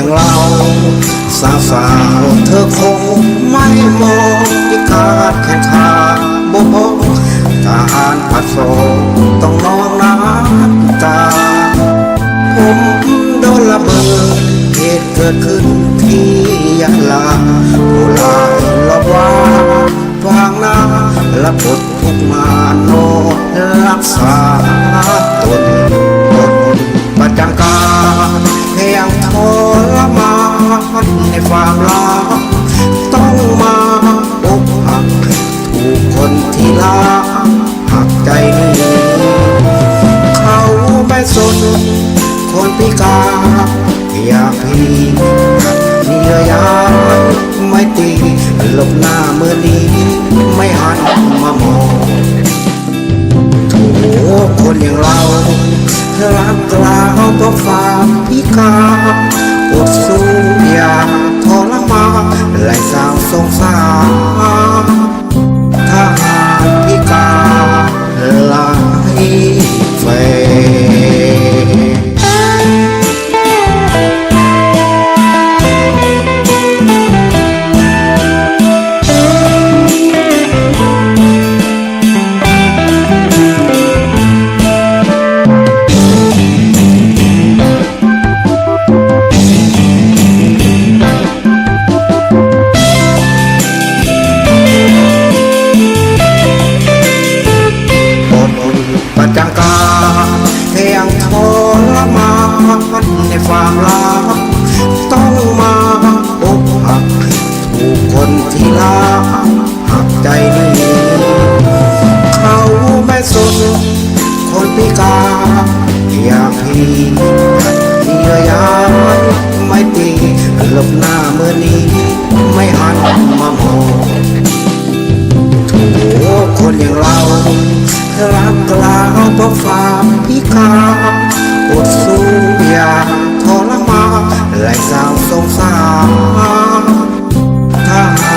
สาวสาวๆเธอคงไม่มองพิการแขนขาบ่พอทหารผัดโซต้องนองน้ำตา ผมโดนระเบิดเหตุเกิดขึ้นที่ยะลาผู้ลายลอบว่าฟางนาและบท ลบหน้าเมื่อนี้ไม่หันมามองโถคนอย่างเรารักกลาวเพราะควาพิการอดสู้อยากทรมานไหลสาวสงสาร ความรักต้องมาอกหัก ถูกคนที่รักหักใจนี้เขาไม่สนคนพิการอยากพี่นิยายไม่ตีหลบหน้าเมื่อนี้ไม่หันมามองโถคนอย่างเรารักกล่าวเพราะความพิการ ทรมานไหลสาสงสารถ้า